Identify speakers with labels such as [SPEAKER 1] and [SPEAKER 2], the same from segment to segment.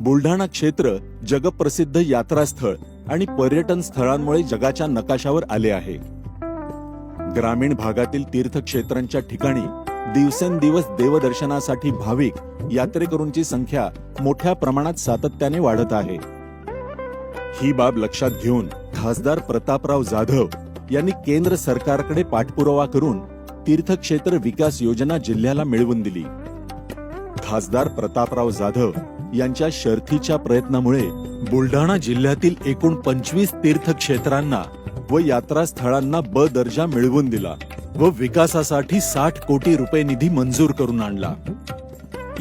[SPEAKER 1] बुलढाणा क्षेत्र जगप्रसिद्ध यात्रास्थळ आणि पर्यटन स्थळांमुळे जगाच्या नकाशावर आले आहे. ग्रामीण भागातील तीर्थक्षेत्रांच्या ठिकाणी दिवसेंदिवस देवदर्शनासाठी भाविक यात्रेकरूंची संख्या मोठ्या प्रमाणात सातत्याने वाढत आहे. ही बाब लक्षात घेऊन खासदार प्रतापराव जाधव यांनी केंद्र सरकारकडे पाठपुरावा करून तीर्थक्षेत्र विकास योजना जिल्ह्याला मिळवून दिली. खासदार प्रतापराव जाधव यांच्या शर्थीच्या प्रयत्नामुळे बुलढाणा जिल्ह्यातील एकूण पंचवीस तीर्थक्षेत्रांना व यात्रास्थळांना ब दर्जा मिळवून दिला व विकासासाठी साठ कोटी रुपये निधी मंजूर करून आणला.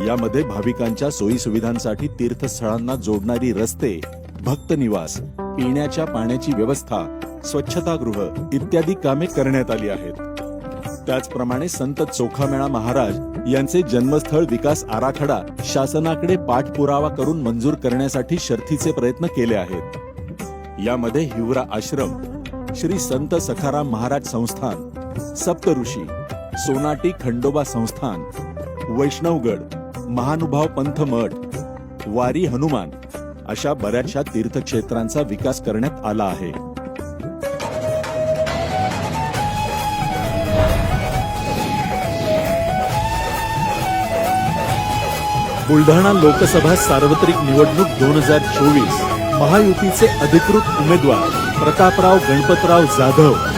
[SPEAKER 1] यामध्ये भाविकांच्या सोयी सुविधांसाठी तीर्थस्थळांना जोडणारी रस्ते भक्त निवास पिण्याच्या पाण्याची व्यवस्था स्वच्छतागृह इत्यादी कामे करण्यात आली आहेत. त्याचप्रमाणे संत चोखामेळा महाराज यांचे जन्मस्थळ विकास आराखडा शासनाकडे पाठपुरावा करून मंजूर करण्यासाठी शर्थीचे प्रयत्न केले आहेत. यामध्ये हिवरा आश्रम श्री संत सखाराम महाराज संस्थान सप्तऋषी सोनाटी खंडोबा संस्थान वैष्णवगड महानुभाव पंथ मठ वारी हनुमान अशा बऱ्याचशा तीर्थक्षेत्रांचा विकास करण्यात आला आहे. बुलढाणा लोकसभा सार्वत्रिक निवडणूक दोन हजार चोवीस. महायुतीचे अधिकृत उमेदवार प्रतापराव गणपतराव जाधव.